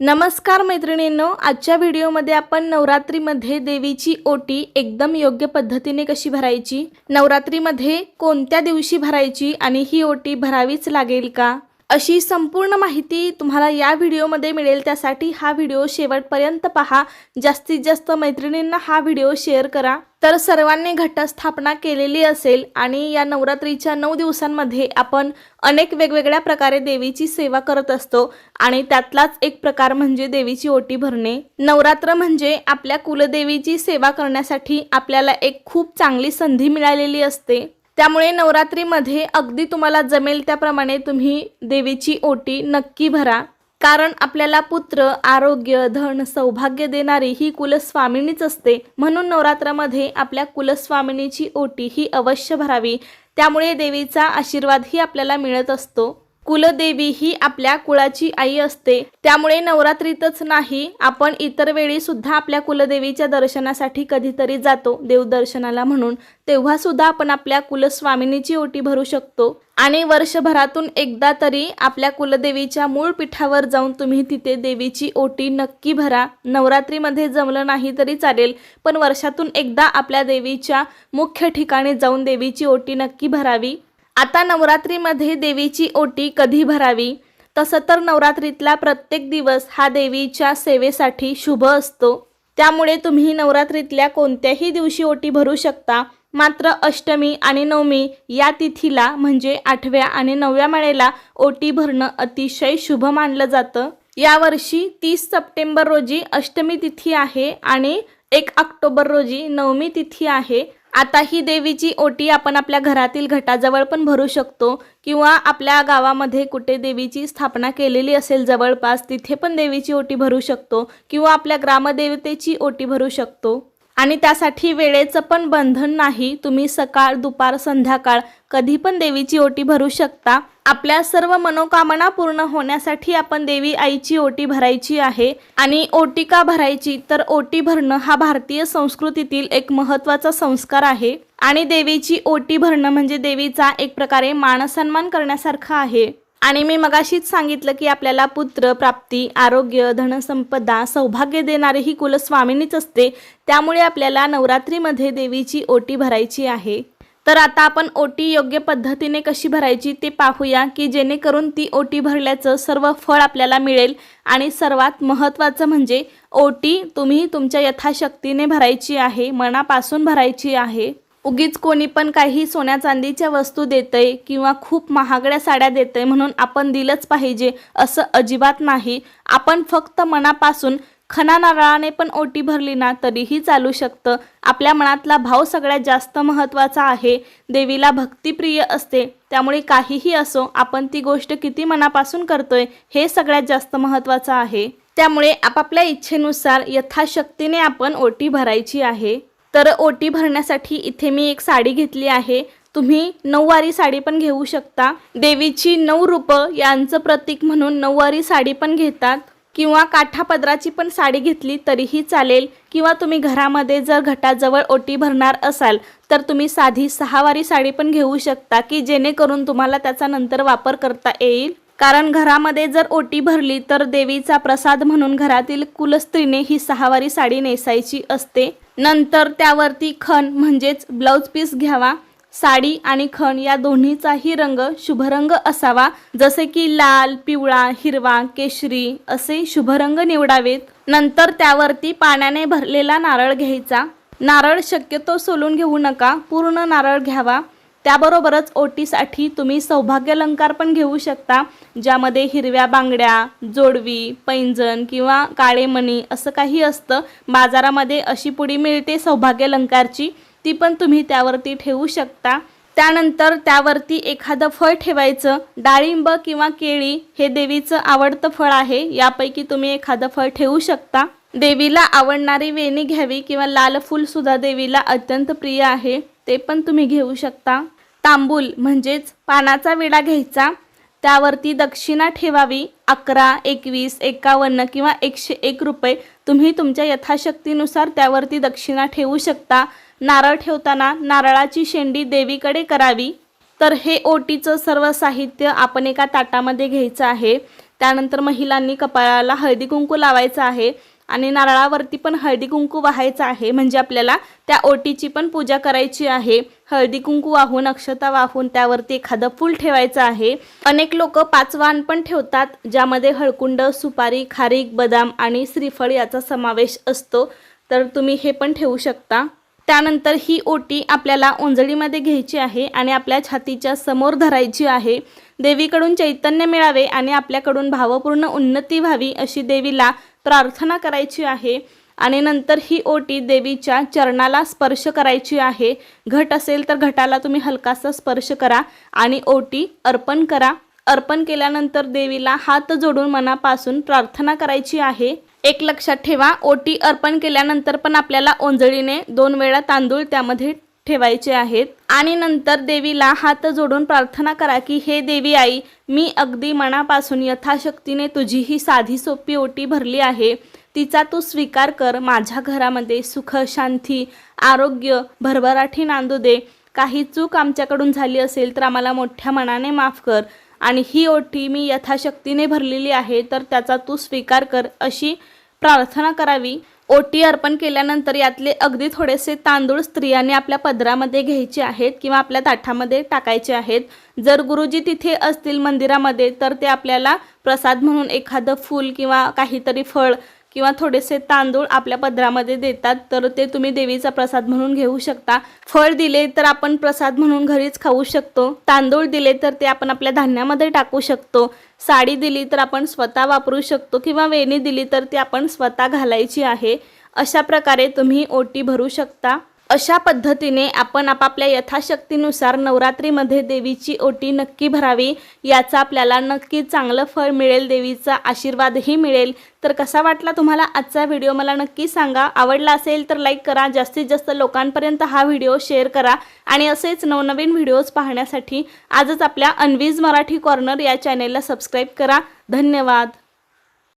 नमस्कार मैत्रिणींनो आजच्या व्हिडिओमध्ये आपण नवरात्रीमध्ये देवीची ओटी एकदम योग्य पद्धतीने कशी भरायची? नवरात्रीमध्ये कोणत्या दिवशी भरायची आणि ही ओटी भरावीच लागेल का? अशी संपूर्ण माहिती तुम्हाला या व्हिडिओमध्ये मिळेल. त्यासाठी हा व्हिडिओ शेवटपर्यंत पहा. जास्तीत जास्त मैत्रिणींना हा व्हिडिओ शेअर करा. तर सर्वांनी घटस्थापना केलेली असेल आणि या नवरात्रीच्या नऊ दिवसांमध्ये आपण अनेक वेगवेगळ्या प्रकारे देवीची सेवा करत असतो आणि त्यातलाच एक प्रकार म्हणजे देवीची ओटी भरणे. नवरात्र म्हणजे आपल्या कुलदेवीची सेवा करण्यासाठी आपल्याला एक खूप चांगली संधी मिळालेली असते. त्यामुळे नवरात्रीमध्ये अगदी तुम्हाला जमेल त्याप्रमाणे तुम्ही देवीची ओटी नक्की भरा. कारण आपल्याला पुत्र आरोग्य धन सौभाग्य देणारी ही कुलस्वामिनीच असते. म्हणून नवरात्रामध्ये आपल्या कुलस्वामिनीची ओटी ही अवश्य भरावी. त्यामुळे देवीचा आशीर्वादही आपल्याला मिळत असतो. कुलदेवी ही आपल्या कुळाची आई असते. त्यामुळे नवरात्रीतच नाही आपण इतर वेळी सुद्धा आपल्या कुलदेवीच्या दर्शनासाठी कधीतरी जातो देवदर्शनाला म्हणून. तेव्हा सुद्धा आपण आपल्या कुलस्वामिनीची ओटी भरू शकतो. आणि वर्षभरातून एकदा तरी आपल्या कुलदेवीच्या मूळ पीठावर जाऊन तुम्ही तिथे देवीची ओटी नक्की भरा. नवरात्रीमध्ये जमलं नाही तरी चालेल पण वर्षातून एकदा आपल्या देवीच्या मुख्य ठिकाणी जाऊन देवीची ओटी नक्की भरावी. आता नवरात्रीमध्ये देवीची ओटी कधी भरावी? तसं तर नवरात्रीतला प्रत्येक दिवस हा देवीच्या सेवेसाठी शुभ असतो. त्यामुळे तुम्ही नवरात्रीतल्या कोणत्याही दिवशी ओटी भरू शकता. मात्र अष्टमी आणि नवमी या तिथीला म्हणजे आठव्या आणि नवव्या माळेला ओटी भरणं अतिशय शुभ मानलं जातं. यावर्षी तीस सप्टेंबर रोजी अष्टमी तिथी आहे आणि एक ऑक्टोबर रोजी नवमी तिथी आहे. आता ही देवीची ओटी आपण आपल्या घरातील घटाजवळ पण भरू शकतो किंवा आपल्या गावामध्ये कुठे देवीची स्थापना केलेली असेल जवळपास तिथे पण देवीची ओटी भरू शकतो किंवा आपल्या ग्रामदेवतेची ओटी भरू शकतो. आणि त्यासाठी वेळेचं पण बंधन नाही. तुम्ही सकाळ दुपार संध्याकाळ कधी पण देवीची ओटी भरू शकता. आपल्या सर्व मनोकामना पूर्ण होण्यासाठी आपण देवी आईची ओटी भरायची आहे. आणि ओटी का भरायची? तर ओटी भरणं हा भारतीय संस्कृतीतील एक महत्त्वाचा संस्कार आहे. आणि देवीची ओटी भरणं म्हणजे देवीचा एक प्रकारे मानसन्मान करण्यासारखा आहे. आणि मी मगाशीच सांगितलं की आपल्याला पुत्र प्राप्ती आरोग्य धनसंपदा सौभाग्य देणारी ही कुलस्वामिनीच असते. त्यामुळे आपल्याला नवरात्रीमध्ये देवीची ओटी भरायची आहे. तर आता आपण ओटी योग्य पद्धतीने कशी भरायची ते पाहूया की जेणेकरून ती ओटी भरल्याचं सर्व फळ आपल्याला मिळेल. आणि सर्वात महत्त्वाचं म्हणजे ओटी तुम्ही तुमच्या यथाशक्तीने भरायची आहे मनापासून भरायची आहे. उगीच कोणी पण काही सोन्या चांदीच्या वस्तू देतंय किंवा खूप महागड्या साड्या देतंय म्हणून आपण दिलंच पाहिजे असं अजिबात नाही. आपण फक्त मनापासून खना नारळाने पण ओटी भरली ना तरीही चालू शकतं. आपल्या मनातला भाव सगळ्यात जास्त महत्त्वाचा आहे. देवीला भक्तिप्रिय असते. त्यामुळे काहीही असो आपण ती गोष्ट किती मनापासून करतोय हे सगळ्यात जास्त महत्त्वाचं आहे. त्यामुळे आपापल्या इच्छेनुसार यथाशक्तीने आपण ओटी भरायची आहे. तर ओटी भरण्यासाठी इथे मी एक साडी घेतली आहे. तुम्ही नऊवारी साडी पण घेऊ शकता. देवीची नऊ रूपं यांचं प्रतीक म्हणून नऊवारी साडी पण घेतात. किंवा काठापदराची पण साडी घेतली तरीही चालेल. किंवा तुम्ही घरामध्ये जर घटाजवळ ओटी भरणार असाल तर तुम्ही साधी सहावारी साडी पण घेऊ शकता की जेणेकरून तुम्हाला त्याचा नंतर वापर करता येईल. कारण घरामध्ये जर ओटी भरली तर देवीचा प्रसाद म्हणून घरातील कुलस्त्रीने ही सहावारी साडी नेसायची असते. नंतर त्यावरती खण म्हणजेच ब्लाऊज पीस घ्यावा. साडी आणि खण या दोन्हीचाही रंग शुभरंग असावा. जसे की लाल पिवळा हिरवा केशरी असे शुभरंग निवडावेत. नंतर त्यावरती पाण्याने भरलेला नारळ घ्यायचा. नारळ शक्यतो सोलून घेऊ नका. पूर्ण नारळ घ्यावा. त्याबरोबरच ओटीसाठी तुम्ही सौभाग्यलंकार पण घेऊ शकता ज्यामध्ये हिरव्या बांगड्या जोडवी पैंजण किंवा काळे मणी असं काही असतं. बाजारामध्ये अशी पुडी मिळते सौभाग्यलंकारची ती पण तुम्ही त्यावरती ठेवू शकता. त्यानंतर त्यावरती एखादं फळ ठेवायचं डाळिंब किंवा केळी हे देवीचं आवडतं फळ आहे यापैकी तुम्ही एखादं फळ ठेवू शकता. देवीला आवडणारी वेणी घ्यावी किंवा लाल फूलसुद्धा देवीला अत्यंत प्रिय आहे ते पण तुम्ही घेऊ शकता. तांबूल म्हणजेच पानाचा विडा घ्यायचा. त्यावरती दक्षिणा ठेवावी. अकरा एकवीस एकावन्न किंवा एकशे एक रुपये तुम्ही तुमच्या यथाशक्तीनुसार त्यावरती दक्षिणा ठेवू शकता. नारळ ठेवताना नारळाची शेंडी देवीकडे करावी. तर हे ओटीचं सर्व साहित्य आपण एका ताटामध्ये घ्यायचं आहे. त्यानंतर महिलांनी कपाळाला हळदी कुंकू लावायचं आहे. आणि नारळावरती पण हळदी कुंकू वाहायचं आहे. म्हणजे आपल्याला त्या ओटीची पण पूजा करायची आहे. हळदी कुंकू वाहून अक्षता वाहून त्यावरती एखादं फूल ठेवायचं आहे. अनेक लोक पाच वाहन पण ठेवतात ज्यामध्ये हळकुंड सुपारी खारीक बदाम आणि श्रीफळ याचा समावेश असतो. तर तुम्ही हे पण ठेवू शकता. त्यानंतर ही ओटी आपल्याला ओंजळीमध्ये घ्यायची आहे आणि आपल्या छातीच्या समोर धरायची आहे. देवीकडून चैतन्य मिळावे आणि आपल्याकडून भावपूर्ण उन्नती व्हावी अशी देवीला प्रार्थना करायची आहे. आणि नंतर ही ओटी देवीच्या चरणाला स्पर्श करायची आहे. घट असेल तर घटाला तुम्ही हलकासा स्पर्श करा आणि ओटी अर्पण करा. अर्पण केल्यानंतर देवीला हात जोडून मनापासून प्रार्थना करायची आहे. एक लक्षात ठेवा ओटी अर्पण केल्यानंतर पण आपल्याला ओंजळीने दोन वेळा तांदूळ त्यामध्ये ठेवायचे आहेत. आणि नंतर देवीला हात जोडून प्रार्थना करा की हे देवी आई मी अगदी मनापासून यथाशक्तीने तुझी ही साधी सोपी ओटी भरली आहे. तिचा तू स्वीकार कर. माझ्या घरामध्ये सुख शांती आरोग्य भरभराठी नांदू दे. काही चूक आमच्याकडून झाली असेल तर आम्हाला मोठ्या मनाने माफ कर. आणि ही ओटी मी यथाशक्तीने भरलेली आहे तर त्याचा तू स्वीकार कर अशी प्रार्थना करावी. ओटी अर्पण केल्यानंतर यातले अगदी थोडेसे तांदूळ स्त्रियांनी आपल्या पदरामध्ये घ्यायचे आहेत किंवा आपल्या ताठामध्ये टाकायचे आहेत. जर गुरुजी तिथे असतील मंदिरामध्ये तर ते आपल्याला प्रसाद म्हणून एखादं फूल किंवा काहीतरी फळ किंवा थोडेसे तांदूळ आपल्या पदरामध्ये देतात तर ते तुम्ही देवीचा प्रसाद म्हणून घेऊ शकता. फळ दिले तर आपण प्रसाद म्हणून घरीच खाऊ शकतो. तांदूळ दिले तर ते आपण आपल्या धान्यामध्ये टाकू शकतो. साडी दिली तर आपण स्वतः वापरू शकतो किंवा वेणी दिली तर ती आपण स्वतः घालायची आहे. अशा प्रकारे तुम्ही ओटी भरू शकता. अशा पद्धतीने आपण आपापल्या यथाशक्तीनुसार नवरात्रीमध्ये देवीची ओटी नक्की भरावी याचा आपल्याला नक्की चांगलं फळ मिळेल देवीचा आशीर्वादही मिळेल. तर कसा वाटला तुम्हाला आजचा व्हिडिओ? मला नक्की सांगा. आवडला असेल तर लाईक करा. जास्तीत जास्त लोकांपर्यंत हा व्हिडिओ शेअर करा. आणि असेच नवनवीन व्हिडिओज पाहण्यासाठी आजच आपल्या अनवीज मराठी कॉर्नर या चॅनेलला सबस्क्राईब करा. धन्यवाद.